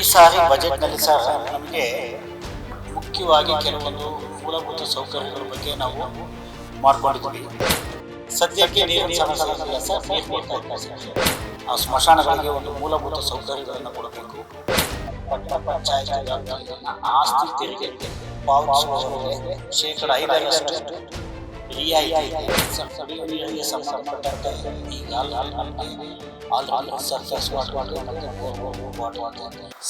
ಈ ಸಾರಿ ಬಜೆಟ್ನಲ್ಲಿ ಸಹ ನಮಗೆ ಮುಖ್ಯವಾಗಿ ಕೆಲವೊಂದು ಮೂಲಭೂತ ಸೌಕರ್ಯಗಳ ಬಗ್ಗೆ ನಾವು ಮಾಡ್ಕೊಂಡಿದ್ದೀವಿ ಸದ್ಯಕ್ಕೆ ನೀರಿನ ಸಮಸ್ಯೆ ಇಲ್ಲ ಸರ್ ನೀರು ಕೊಡ್ತಾ ಇಲ್ಲ ಸರ್ ಆ ಸ್ಮಶಾನಗಳಿಗೆ ಒಂದು ಮೂಲಭೂತ ಸೌಕರ್ಯಗಳನ್ನು ಕೊಡಬೇಕು. ಪಟ್ಟಣ ಪಂಚಾಯತ್ ಆಸ್ತಿ ತೆರಿಗೆ ಪಾವತಿಸುವವರಿಗೆ ಶೇಕಡ ಐದರಷ್ಟು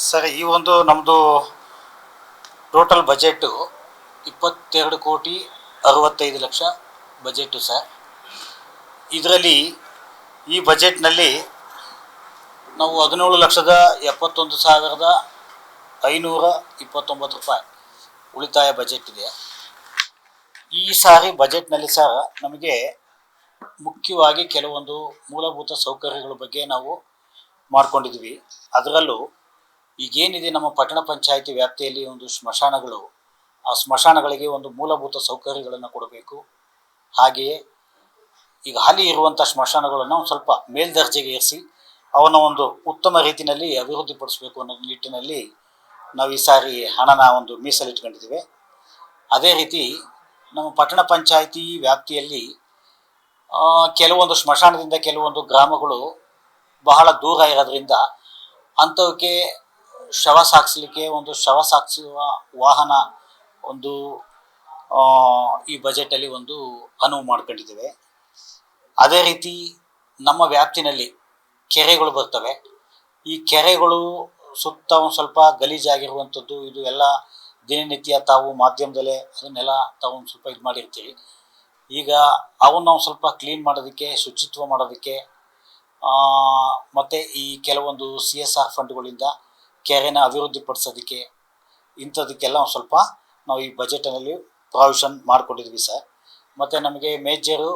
ಸರ್, ಈ ಒಂದು ನಮ್ಮದು ಟೋಟಲ್ ಬಜೆಟ್ ಇಪ್ಪತ್ತೆರಡು ಕೋಟಿ ಅರವತ್ತೈದು ಲಕ್ಷ ಬಜೆಟು ಸರ್. ಇದರಲ್ಲಿ ಈ ಬಜೆಟ್ನಲ್ಲಿ ನಾವು ಹದಿನೇಳು ಲಕ್ಷದ ಎಪ್ಪತ್ತೊಂದು ಸಾವಿರದ ಐನೂರ ಇಪ್ಪತ್ತೊಂಬತ್ತು ರೂಪಾಯಿ ಉಳಿತಾಯ ಬಜೆಟ್ ಇದೆ. ಈ ಸಾರಿ ಬಜೆಟ್ನಲ್ಲಿ ಸಹ ನಮಗೆ ಮುಖ್ಯವಾಗಿ ಕೆಲವೊಂದು ಮೂಲಭೂತ ಸೌಕರ್ಯಗಳ ಬಗ್ಗೆ ನಾವು ಮಾಡಿಕೊಂಡಿದ್ವಿ. ಅದರಲ್ಲೂ ಈಗೇನಿದೆ ನಮ್ಮ ಪಟ್ಟಣ ಪಂಚಾಯಿತಿ ವ್ಯಾಪ್ತಿಯಲ್ಲಿ ಒಂದು ಸ್ಮಶಾನಗಳು ಆ ಸ್ಮಶಾನಗಳಿಗೆ ಒಂದು ಮೂಲಭೂತ ಸೌಕರ್ಯಗಳನ್ನು ಕೊಡಬೇಕು. ಹಾಗೆಯೇ ಈಗ ಹಾಲಿ ಇರುವಂಥ ಸ್ಮಶಾನಗಳನ್ನು ಒಂದು ಸ್ವಲ್ಪ ಮೇಲ್ದರ್ಜೆಗೆ ಏರಿಸಿ, ಅವನ್ನ ಒಂದು ಉತ್ತಮ ರೀತಿಯಲ್ಲಿ ಅಭಿವೃದ್ಧಿಪಡಿಸಬೇಕು ಅನ್ನೋ ನಿಟ್ಟಿನಲ್ಲಿ ನಾವು ಈ ಸಾರಿ ಹಣನ ಒಂದು ಮೀಸಲಿಟ್ಕೊಂಡಿದ್ದೇವೆ. ಅದೇ ರೀತಿ ನಮ್ಮ ಪಟ್ಟಣ ಪಂಚಾಯಿತಿ ವ್ಯಾಪ್ತಿಯಲ್ಲಿ ಕೆಲವೊಂದು ಸ್ಮಶಾನದಿಂದ ಕೆಲವೊಂದು ಗ್ರಾಮಗಳು ಬಹಳ ದೂರ ಇರೋದ್ರಿಂದ ಅಂಥವಕ್ಕೆ ಶವ ಸಾಗಿಸ್ಲಿಕ್ಕೆ ಒಂದು ಶವ ಸಾಗಿಸುವ ವಾಹನ ಒಂದು ಈ ಬಜೆಟಲ್ಲಿ ಒಂದು ಅನುವು ಮಾಡ್ಕೊಂಡಿದ್ದೇವೆ. ಅದೇ ರೀತಿ ನಮ್ಮ ವ್ಯಾಪ್ತಿನಲ್ಲಿ ಕೆರೆಗಳು ಬರ್ತವೆ. ಈ ಕೆರೆಗಳು ಸುತ್ತ ಒಂದು ಸ್ವಲ್ಪ ಗಲೀಜಾಗಿರುವಂಥದ್ದು, ಇದು ಎಲ್ಲ ದಿನನಿತ್ಯ ತಾವು ಮಾಧ್ಯಮದಲ್ಲೇ ಅದನ್ನೆಲ್ಲ ತಾವು ಒಂದು ಸ್ವಲ್ಪ ಇದು ಮಾಡಿರ್ತೀವಿ. ಈಗ ಅವನ್ನ ನಾವು ಸ್ವಲ್ಪ ಕ್ಲೀನ್ ಮಾಡೋದಕ್ಕೆ, ಶುಚಿತ್ವ ಮಾಡೋದಕ್ಕೆ ಮತ್ತು ಈ ಕೆಲವೊಂದು ಸಿ ಎಸ್ ಆರ್ ಫಂಡ್ಗಳಿಂದ ಕೆರೆನ ಅಭಿವೃದ್ಧಿಪಡಿಸೋದಕ್ಕೆ ಇಂಥದಕ್ಕೆಲ್ಲ ಒಂದು ಸ್ವಲ್ಪ ನಾವು ಈ ಬಜೆಟ್ನಲ್ಲಿ ಪ್ರಾವಿಷನ್ ಮಾಡಿಕೊಂಡಿದ್ವಿ ಸರ್. ಮತ್ತು ನಮಗೆ ಮೇಜರು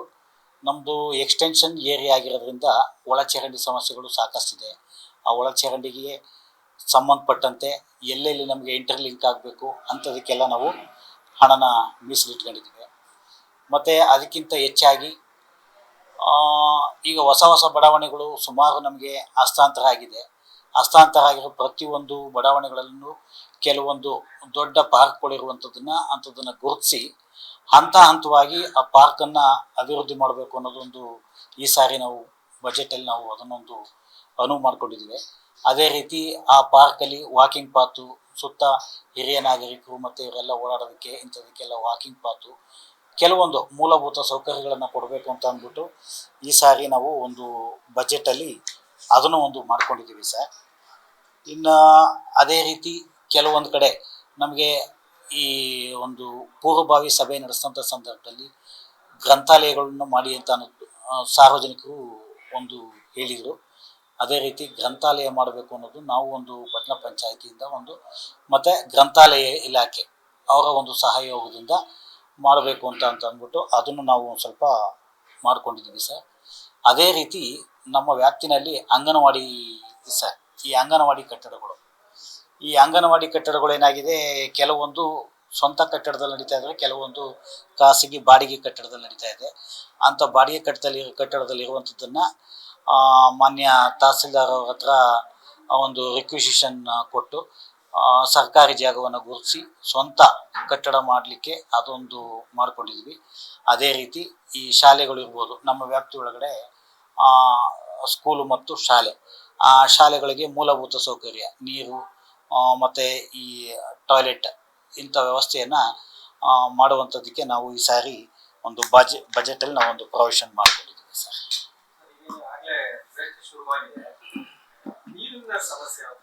ನಮ್ಮದು ಎಕ್ಸ್ಟೆನ್ಷನ್ ಏರಿಯಾ ಆಗಿರೋದ್ರಿಂದ ಒಳಚರಂಡಿ ಸಮಸ್ಯೆಗಳು ಸಾಕಷ್ಟಿದೆ. ಆ ಒಳಚರಂಡಿಗೆ ಸಂಬಂಧಪಟ್ಟಂತೆ ಎಲ್ಲೆಲ್ಲಿ ನಮಗೆ ಇಂಟರ್ಲಿಂಕ್ ಆಗಬೇಕು ಅಂಥದಕ್ಕೆಲ್ಲ ನಾವು ಹಣನ ಮೀಸಲಿಟ್ಕೊಂಡಿದ್ದೀವಿ. ಮತ್ತು ಅದಕ್ಕಿಂತ ಹೆಚ್ಚಾಗಿ ಈಗ ಹೊಸ ಹೊಸ ಬಡಾವಣೆಗಳು ಸುಮಾರು ನಮಗೆ ಹಸ್ತಾಂತರ ಆಗಿದೆ. ಹಸ್ತಾಂತರ ಆಗಿರೋ ಪ್ರತಿಯೊಂದು ಬಡಾವಣೆಗಳಲ್ಲೂ ಕೆಲವೊಂದು ದೊಡ್ಡ ಪಾರ್ಕ್ಗಳಿರುವಂಥದ್ದನ್ನು ಅಂಥದ್ದನ್ನು ಗುರುತಿಸಿ ಹಂತ ಹಂತವಾಗಿ ಆ ಪಾರ್ಕನ್ನು ಅಭಿವೃದ್ಧಿ ಮಾಡಬೇಕು ಅನ್ನೋದೊಂದು ಈ ಸಾರಿ ನಾವು ಬಜೆಟಲ್ಲಿ ನಾವು ಅದನ್ನೊಂದು ಅನುವು ಮಾಡ್ಕೊಂಡಿದ್ದೀವಿ. ಅದೇ ರೀತಿ ಆ ಪಾರ್ಕಲ್ಲಿ ವಾಕಿಂಗ್ ಪಾತು ಸುತ್ತ ಹಿರಿಯ ನಾಗರಿಕರು ಮತ್ತು ಇವರೆಲ್ಲ ಓಡಾಡೋದಕ್ಕೆ, ಇಂಥದಕ್ಕೆಲ್ಲ ವಾಕಿಂಗ್ ಪಾತು ಕೆಲವೊಂದು ಮೂಲಭೂತ ಸೌಕರ್ಯಗಳನ್ನು ಕೊಡಬೇಕು ಅಂತ ಅಂದ್ಬಿಟ್ಟು ಈ ಸಾರಿ ನಾವು ಒಂದು ಬಜೆಟಲ್ಲಿ ಅದನ್ನು ಒಂದು ಮಾಡ್ಕೊಂಡಿದ್ದೀವಿ ಸರ್ ಇನ್ನು ಅದೇ ರೀತಿ ಕೆಲವೊಂದು ಕಡೆ ನಮಗೆ ಈ ಒಂದು ಪೂರ್ವಭಾವಿ ಸಭೆ ನಡೆಸಿದಂಥ ಸಂದರ್ಭದಲ್ಲಿ ಗ್ರಂಥಾಲಯಗಳನ್ನು ಮಾಡಿ ಅಂತ ಅನ್ನೋದು ಸಾರ್ವಜನಿಕರು ಒಂದು ಹೇಳಿದರು. ಅದೇ ರೀತಿ ಗ್ರಂಥಾಲಯ ಮಾಡಬೇಕು ಅನ್ನೋದು ನಾವು ಒಂದು ಪಟ್ಟಣ ಪಂಚಾಯಿತಿಯಿಂದ ಒಂದು, ಮತ್ತು ಗ್ರಂಥಾಲಯ ಇಲಾಖೆ ಅವರ ಒಂದು ಸಹಯೋಗದಿಂದ ಮಾಡಬೇಕು ಅಂತ ಅಂತ ಅಂದ್ಬಿಟ್ಟು ಅದನ್ನು ನಾವು ಒಂದು ಸ್ವಲ್ಪ ಮಾಡ್ಕೊಂಡಿದ್ದೀವಿ ಸರ್. ಅದೇ ರೀತಿ ನಮ್ಮ ವ್ಯಾಪ್ತಿನಲ್ಲಿ ಅಂಗನವಾಡಿ ಸರ್, ಈ ಅಂಗನವಾಡಿ ಕಟ್ಟಡಗಳು. ಈ ಅಂಗನವಾಡಿ ಕಟ್ಟಡಗಳು ಏನಾಗಿದೆ, ಕೆಲವೊಂದು ಸ್ವಂತ ಕಟ್ಟಡದಲ್ಲಿ ನಡೀತಾ ಕೆಲವೊಂದು ಖಾಸಗಿ ಬಾಡಿಗೆ ಕಟ್ಟಡದಲ್ಲಿ ನಡೀತಾ ಇದೆ. ಅಂಥ ಬಾಡಿಗೆ ಕಟ್ಟದಲ್ಲಿ ಕಟ್ಟಡದಲ್ಲಿ ಇರುವಂಥದ್ದನ್ನು ಮಾನ್ಯ ತಹಸೀಲ್ದಾರ್ ಅವ್ರ ಹತ್ರ ಒಂದು ರಿಕ್ವಿಸಿಷನ್ ಕೊಟ್ಟು ಸರ್ಕಾರಿ ಜಾಗವನ್ನು ಗುರುತಿಸಿ, ಸ್ವಂತ ಕಟ್ಟಡ ಮಾಡಲಿಕ್ಕೆ ಅದೊಂದು ಮಾಡಿಕೊಂಡಿದ್ವಿ. ಅದೇ ರೀತಿ ಈ ಶಾಲೆಗಳು ಇರ್ಬೋದು, ನಮ್ಮ ವ್ಯಾಪ್ತಿ ಒಳಗಡೆ ಸ್ಕೂಲು ಮತ್ತು ಶಾಲೆ. ಆ, ಶಾಲೆಗಳಿಗೆ ಮೂಲಭೂತ ಸೌಕರ್ಯ, ನೀರು ಮತ್ತು ಈ ಟಾಯ್ಲೆಟ್ ಇಂಥ ವ್ಯವಸ್ಥೆಯನ್ನು ಮಾಡುವಂಥದ್ದಕ್ಕೆ ನಾವು ಈ ಸಾರಿ ಒಂದು ಬಜೆ ಬಜೆಟಲ್ಲಿ ನಾವು ಒಂದು ಪ್ರೊವಿಷನ್ ಮಾಡಿಕೊಂಡಿದ್ದೀವಿ ಸರ್. ಬೇಸಿಗೆ ನೀರಿನ ಸಮಸ್ಯೆ ಯಾವ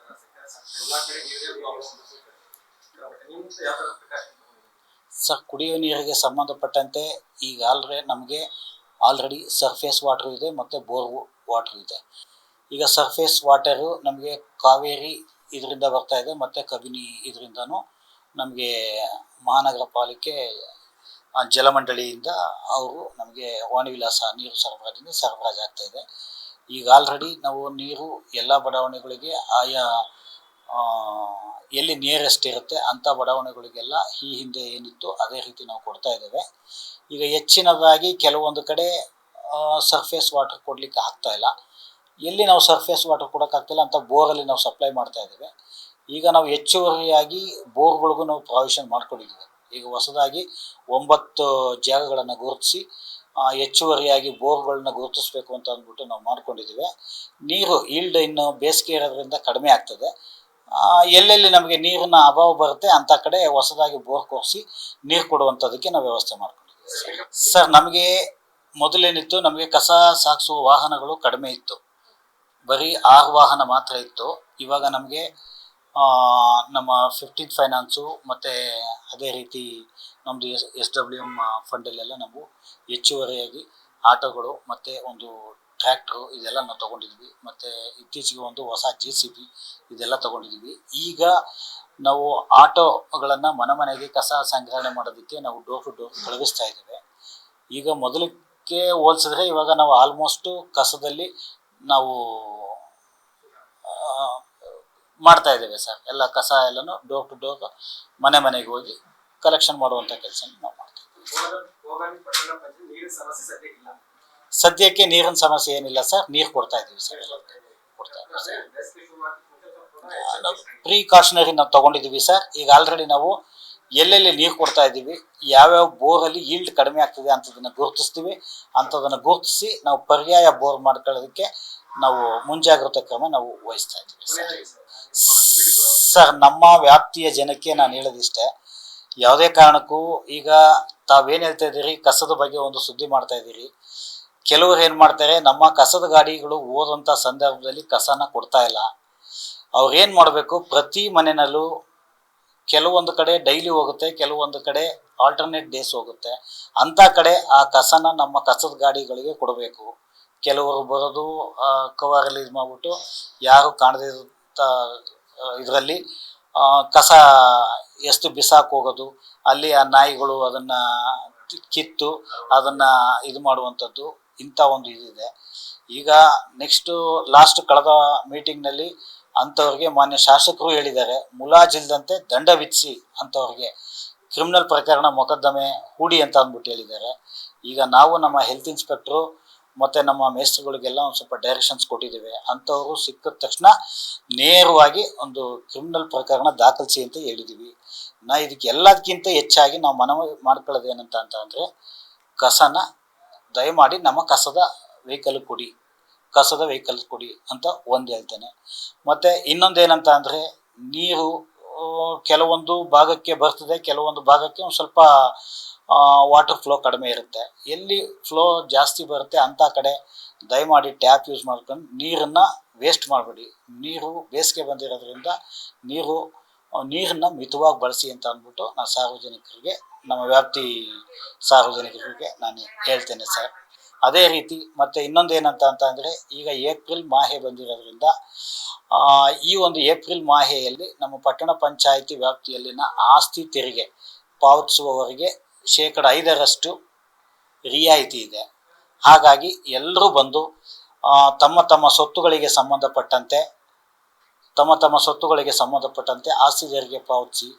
ಸರ್ ಎಲ್ಲಾ ಕಡೆ ನೀರಿನ ಪ್ರಾಬ್ಲಮ್ ಸರ್ ಕುಡಿಯುವ ನೀರಿಗೆ ಸಂಬಂಧಪಟ್ಟಂತೆ ಈಗ ಆಲ್ರೆ ನಮಗೆ ಆಲ್ರೆಡಿ ಸರ್ಫೇಸ್ ವಾಟರ್ ಇದೆ ಮತ್ತು ಬೋರ್ ವಾಟರ್ ಇದೆ. ಈಗ ಸರ್ಫೇಸ್ ವಾಟರು ನಮಗೆ ಕಾವೇರಿ ಇದರಿಂದ ಬರ್ತಾ ಇದೆ ಮತ್ತು ಕಬಿನಿ ಇದರಿಂದನೂ ನಮಗೆ ಮಹಾನಗರ ಪಾಲಿಕೆ ಜಲಮಂಡಳಿಯಿಂದ ಅವರು ನಮಗೆ ವಾಣಿವಿಲಾಸ ನೀರು ಸರಬರಾಜಿಂದ ಸರಬರಾಜು ಆಗ್ತಾ ಇದೆ. ಈಗ ಆಲ್ರೆಡಿ ನಾವು ನೀರು ಎಲ್ಲ ಬಡಾವಣೆಗಳಿಗೆ ಆಯಾ ಎಲ್ಲಿ ನಿಯರೆಸ್ಟ್ ಇರುತ್ತೆ ಅಂಥ ಬಡಾವಣೆಗಳಿಗೆಲ್ಲ ಈ ಹಿಂದೆ ಏನಿತ್ತು ಅದೇ ರೀತಿ ನಾವು ಕೊಡ್ತಾ ಇದ್ದೇವೆ. ಈಗ ಹೆಚ್ಚಿನದಾಗಿ ಕೆಲವೊಂದು ಕಡೆ ಸರ್ಫೇಸ್ ವಾಟರ್ ಕೊಡಲಿಕ್ಕೆ ಆಗ್ತಾ ಇಲ್ಲ. ಎಲ್ಲಿ ನಾವು ಸರ್ಫೇಸ್ ವಾಟರ್ ಕೊಡೋಕ್ಕಾಗ್ತಿಲ್ಲ ಅಂತ ಬೋರಲ್ಲಿ ನಾವು ಸಪ್ಲೈ ಮಾಡ್ತಾ ಇದ್ದೇವೆ. ಈಗ ನಾವು ಹೆಚ್ಚುವರಿಯಾಗಿ ಬೋರ್ಗಳಿಗೂ ನಾವು ಪ್ರಾವಿಷನ್ ಮಾಡ್ಕೊಂಡಿದ್ದೀವಿ. ಈಗ ಹೊಸದಾಗಿ ಒಂಬತ್ತು ಜಾಗಗಳನ್ನು ಗುರುತಿಸಿ ಹೆಚ್ಚುವರಿಯಾಗಿ ಬೋರ್ಗಳನ್ನ ಗುರುತಿಸಬೇಕು ಅಂತ ಅಂದ್ಬಿಟ್ಟು ನಾವು ಮಾಡ್ಕೊಂಡಿದ್ದೀವಿ. ನೀರು ಈಲ್ಡ್ ಇನ್ನು ಬೇಸಿಗೆ ಇರೋದ್ರಿಂದ ಕಡಿಮೆ ಆಗ್ತದೆ. ಎಲ್ಲೆಲ್ಲಿ ನಮಗೆ ನೀರಿನ ಅಭಾವ ಬರುತ್ತೆ ಅಂಥ ಕಡೆ ಹೊಸದಾಗಿ ಬೋರ್ ಕೊರಿಸಿ ನೀರು ಕೊಡುವಂಥದ್ದಕ್ಕೆ ನಾವು ವ್ಯವಸ್ಥೆ ಮಾಡ್ಕೊಂಡಿದ್ದೀವಿ. ಸರ್, ನಮಗೆ ಮೊದಲೇನಿತ್ತು, ನಮಗೆ ಕಸ ಸಾಗಿಸುವ ವಾಹನಗಳು ಕಡಿಮೆ ಇತ್ತು. ಬರೀ ಆರು ವಾಹನ ಮಾತ್ರ ಇತ್ತು. ಇವಾಗ ನಮಗೆ ನಮ್ಮ ಫಿಫ್ಟೀನ್ ಫೈನಾನ್ಸು ಮತ್ತು ಅದೇ ರೀತಿ ನಮ್ಮದು ಎಸ್ ಎಸ್ ಡಬ್ಲ್ಯೂ ಎಂ ಫಂಡಲ್ಲೆಲ್ಲ ನಾವು ಹೆಚ್ಚುವರಿಯಾಗಿ ಆಟೋಗಳು ಮತ್ತು ಒಂದು ಟ್ರ್ಯಾಕ್ಟ್ರು ಇದೆಲ್ಲ ನಾವು ತೊಗೊಂಡಿದ್ವಿ. ಮತ್ತು ಇತ್ತೀಚೆಗೆ ಒಂದು ಹೊಸ ಜೆ ಸಿ ಬಿ ಇದೆಲ್ಲ ತೊಗೊಂಡಿದ್ವಿ. ಈಗ ನಾವು ಆಟೋಗಳನ್ನು ಮನೆ ಮನೆಗೆ ಕಸ ಸಂಗ್ರಹಣೆ ಮಾಡೋದಕ್ಕೆ ನಾವು ಡೋರ್ ಟು ಡೋರ್ ಕಳುಹಿಸ್ತಾ ಇದ್ದೇವೆ. ಈಗ ಮೊದಲಕ್ಕೆ ಹೋಲಿಸಿದ್ರೆ ಇವಾಗ ನಾವು ಆಲ್ಮೋಸ್ಟು ಕಸದಲ್ಲಿ ನಾವು ಮಾಡ್ತಾ ಇದ್ದೇವೆ ಸರ್. ಎಲ್ಲ ಕಸ ಎಲ್ಲನೂ ಡೋರ್ ಟು ಡೋರ್ ಮನೆ ಮನೆಗೆ ಹೋಗಿ ಕಲೆಕ್ಷನ್ ಮಾಡುವಂಥ ಕೆಲಸ ನಾವು ಮಾಡ್ತೀವಿ. ಸದ್ಯಕ್ಕೆ ನೀರಿನ ಸಮಸ್ಯೆ ಏನಿಲ್ಲ ಸರ್. ನೀರು ಕೊಡ್ತಾ ಇದ್ದೀವಿ ಸರ್. ಕೊಡ್ತಾ ಇದ್ದೀವಿ ಸರ್. ಪ್ರಿಕಾಷನರಿ ನಾವು ತಗೊಂಡಿದ್ದೀವಿ ಸರ್. ಈಗ ಆಲ್ರೆಡಿ ನಾವು ಎಲ್ಲೆಲ್ಲಿ ನೀರು ಕೊಡ್ತಾ ಇದ್ದೀವಿ, ಯಾವ್ಯಾವ ಬೋರಲ್ಲಿ ಈಲ್ಡ್ ಕಡಿಮೆ ಆಗ್ತದೆ ಅಂಥದನ್ನು ಗುರುತಿಸ್ತೀವಿ. ಅಂಥದನ್ನು ಗುರುತಿಸಿ ನಾವು ಪರ್ಯಾಯ ಬೋರ್ ಮಾಡ್ಕೊಳ್ಳೋದಕ್ಕೆ ನಾವು ಮುಂಜಾಗ್ರತಾ ಕ್ರಮ ನಾವು ವಹಿಸ್ತಾ ಇದ್ದೀವಿ ಸರ್. ಸರ್, ನಮ್ಮ ವ್ಯಾಪ್ತಿಯ ಜನಕ್ಕೆ ನಾನು ಹೇಳೋದಿಷ್ಟೇ ಯಾವುದೇ ಕಾರಣಕ್ಕೂ ಈಗ ತಾವೇನು ಹೇಳ್ತಾ ಇದ್ದೀರಿ, ಕಸದ ಬಗ್ಗೆ ಒಂದು ಸುದ್ದಿ ಮಾಡ್ತಾ ಇದ್ದೀರಿ. ಕೆಲವರು ಏನು ಮಾಡ್ತಾರೆ, ನಮ್ಮ ಕಸದ ಗಾಡಿಗಳು ಹೋದಂಥ ಸಂದರ್ಭದಲ್ಲಿ ಕಸನ ಕೊಡ್ತಾ ಇಲ್ಲ. ಅವ್ರು ಏನು ಮಾಡಬೇಕು, ಪ್ರತಿ ಮನೆಯಲ್ಲೂ ಕೆಲವೊಂದು ಕಡೆ ಡೈಲಿ ಹೋಗುತ್ತೆ, ಕೆಲವೊಂದು ಕಡೆ ಆಲ್ಟರ್ನೇಟ್ ಡೇಸ್ ಹೋಗುತ್ತೆ. ಅಂಥ ಕಡೆ ಆ ಕಸನ ನಮ್ಮ ಕಸದ ಗಾಡಿಗಳಿಗೆ ಕೊಡಬೇಕು. ಕೆಲವರು ಬರೋದು ಕವರಲ್ಲಿ ಇದು ಮಾಡಿಬಿಟ್ಟು ಯಾರು ಕಾಣದೇ ಇದರಲ್ಲಿ ಕಸ ಎಷ್ಟು ಬಿಸಾಕ್ ಹೋಗೋದು, ಅಲ್ಲಿ ಆ ನಾಯಿಗಳು ಅದನ್ನು ಕಿತ್ತು ಅದನ್ನು ಇದು ಮಾಡುವಂಥದ್ದು ಇಂಥ ಒಂದು ಇದಿದೆ. ಈಗ ನೆಕ್ಸ್ಟು ಲಾಸ್ಟ್ ಕಳೆದ ಮೀಟಿಂಗ್ನಲ್ಲಿ ಅಂಥವ್ರಿಗೆ ಮಾನ್ಯ ಶಾಸಕರು ಹೇಳಿದ್ದಾರೆ ಮುಲಾಜಿಲ್ದಂತೆ ದಂಡ ವಿಧಿಸಿ ಅಂಥವ್ರಿಗೆ ಕ್ರಿಮಿನಲ್ ಪ್ರಕರಣ ಮೊಕದ್ದಮೆ ಹೂಡಿ ಅಂತ ಅಂದ್ಬಿಟ್ಟು ಹೇಳಿದ್ದಾರೆ. ಈಗ ನಾವು ನಮ್ಮ ಹೆಲ್ತ್ ಇನ್ಸ್ಪೆಕ್ಟ್ರು ಮತ್ತು ನಮ್ಮ ಮೇಸ್ತ್ರಿಗಳಿಗೆಲ್ಲ ಒಂದು ಸ್ವಲ್ಪ ಡೈರೆಕ್ಷನ್ಸ್ ಕೊಟ್ಟಿದ್ದೇವೆ. ಅಂಥವರು ಸಿಕ್ಕಿದ ತಕ್ಷಣ ನೇರವಾಗಿ ಒಂದು ಕ್ರಿಮಿನಲ್ ಪ್ರಕರಣ ದಾಖಲಿಸಿ ಅಂತ ಹೇಳಿದ್ದೀವಿ ನಾ ಇದಕ್ಕೆ ಎಲ್ಲದಕ್ಕಿಂತ ಹೆಚ್ಚಾಗಿ ನಾವು ಮನವಿ ಮಾಡ್ಕೊಳ್ಳೋದು ಏನಂತ ಅಂತ ಅಂದರೆ ಕಸನ ದಯಮಾಡಿ ನಮ್ಮ ಕಸದ ವೆಹಿಕಲ್ ಕೊಡಿ, ಕಸದ ವೆಹಿಕಲ್ ಕೊಡಿ ಅಂತ ಒಂದು ಹೇಳ್ತೇನೆ. ಮತ್ತು ಇನ್ನೊಂದೇನಂತ ಅಂದರೆ ನೀರು ಕೆಲವೊಂದು ಭಾಗಕ್ಕೆ ಬರ್ತದೆ, ಕೆಲವೊಂದು ಭಾಗಕ್ಕೆ ಒಂದು ಸ್ವಲ್ಪ ವಾಟರ್ ಫ್ಲೋ ಕಡಿಮೆ ಇರುತ್ತೆ. ಎಲ್ಲಿ ಫ್ಲೋ ಜಾಸ್ತಿ ಬರುತ್ತೆ ಅಂಥ ಕಡೆ ದಯಮಾಡಿ ಟ್ಯಾಪ್ ಯೂಸ್ ಮಾಡ್ಕೊಂಡು ನೀರನ್ನು ವೇಸ್ಟ್ ಮಾಡಬೇಡಿ. ನೀರು ಬೇಸಿಗೆ ಬಂದಿರೋದ್ರಿಂದ ನೀರು ನೀರನ್ನು ಮಿತವಾಗಿ ಬಳಸಿ ಅಂತ ಅಂದ್ಬಿಟ್ಟು ನಾನು ಸಾರ್ವಜನಿಕರಿಗೆ, ನಮ್ಮ ವ್ಯಾಪ್ತಿ ಸಾರ್ವಜನಿಕರಿಗೆ ನಾನು ಹೇಳ್ತೇನೆ ಸರ್. ಅದೇ ರೀತಿ ಮತ್ತು ಇನ್ನೊಂದು ಏನಂತ ಅಂತ ಅಂದರೆ ಈಗ ಏಪ್ರಿಲ್ ಮಾಹೆ ಬಂದಿರೋದ್ರಿಂದ ಈ ಒಂದು ಏಪ್ರಿಲ್ ಮಾಹೆಯಲ್ಲಿ ನಮ್ಮ ಪಟ್ಟಣ ಪಂಚಾಯಿತಿ ವ್ಯಾಪ್ತಿಯಲ್ಲಿನ ಆಸ್ತಿ ತೆರಿಗೆ ಪಾವತಿಸುವವರಿಗೆ ಶೇಕಡ ಐದರಷ್ಟು ರಿಯಾಯಿತಿ ಇದೆ. ಹಾಗಾಗಿ ಎಲ್ಲರೂ ಬಂದು ತಮ್ಮ ತಮ್ಮ ಸ್ವತ್ತುಗಳಿಗೆ ಸಂಬಂಧಪಟ್ಟಂತೆ, ತಮ್ಮ ತಮ್ಮ ಸ್ವತ್ತುಗಳಿಗೆ ಸಂಬಂಧಪಟ್ಟಂತೆ ಆಸ್ತಿ ತೆರಿಗೆ ಪಾವತಿಸಿ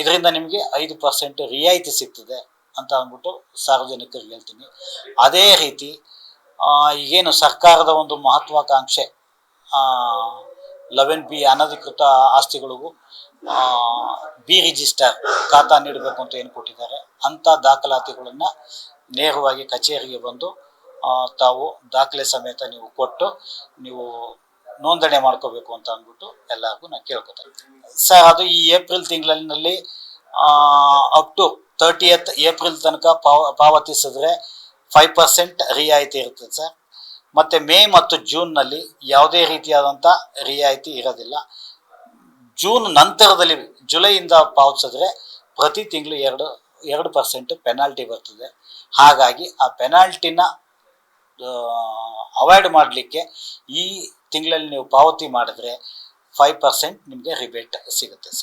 ಇದರಿಂದ ನಿಮಗೆ ಐದು ಪರ್ಸೆಂಟ್ ರಿಯಾಯಿತಿ ಸಿಗ್ತದೆ ಅಂತ ಅಂದ್ಬಿಟ್ಟು ಸಾರ್ವಜನಿಕರಿಗೆ ಹೇಳ್ತೀನಿ. ಅದೇ ರೀತಿ ಈಗೇನು ಸರ್ಕಾರದ ಒಂದು ಮಹತ್ವಾಕಾಂಕ್ಷೆ ಲೆವೆನ್ ಬಿ ಅನಧಿಕೃತ ಆಸ್ತಿಗಳಿಗೂ ಬಿ ರಿಜಿಸ್ಟರ್ ಖಾತಾ ನೀಡಬೇಕು ಅಂತ ಏನು ಕೊಟ್ಟಿದ್ದಾರೆ, ಅಂಥ ದಾಖಲಾತಿಗಳನ್ನು ನೇರವಾಗಿ ಕಚೇರಿಗೆ ಬಂದು ತಾವು ದಾಖಲೆ ಸಮೇತ ನೀವು ಕೊಟ್ಟು ನೀವು ನೋಂದಣಿ ಮಾಡ್ಕೋಬೇಕು ಅಂತ ಅಂದ್ಬಿಟ್ಟು ಎಲ್ಲರಿಗೂ ನಾನು ಕೇಳ್ಕೊತೇನೆ. ಸರ್, ಅದು ಈ ಏಪ್ರಿಲ್ ತಿಂಗಳಿನಲ್ಲಿ ಅಪ್ ಟು ತರ್ಟಿಯತ್ ಏಪ್ರಿಲ್ ತನಕ ಪಾವ, ಪಾವತಿಸಿದ್ರೆ ಫೈವ್ ಪರ್ಸೆಂಟ್ ರಿಯಾಯಿತಿ ಇರುತ್ತೆ ಸರ್. ಮತ್ತು ಮೇ ಮತ್ತು ಜೂನ್ನಲ್ಲಿ ಯಾವುದೇ ರೀತಿಯಾದಂಥ ರಿಯಾಯಿತಿ ಇರೋದಿಲ್ಲ. ಜೂನ್ ನಂತರದಲ್ಲಿ, ಜುಲೈಯಿಂದ ಪಾವತಿಸಿದ್ರೆ ಪ್ರತಿ ತಿಂಗಳು ಎರಡು ಎರಡು ಪರ್ಸೆಂಟ್ ಪೆನಾಲ್ಟಿ ಬರ್ತದೆ. ಹಾಗಾಗಿ ಆ ಪೆನಾಲ್ಟಿನ ಅವಾಯ್ಡ್ ಮಾಡಲಿಕ್ಕೆ ಈ ತಿಂಗಳಲ್ಲಿ ನೀವು ಪಾವತಿ ಮಾಡಿದ್ರೆ ಫೈವ್ ಪರ್ಸೆಂಟ್ ನಿಮಗೆ ರಿಬೇಟ್ ಸಿಗುತ್ತೆ ಸರ್.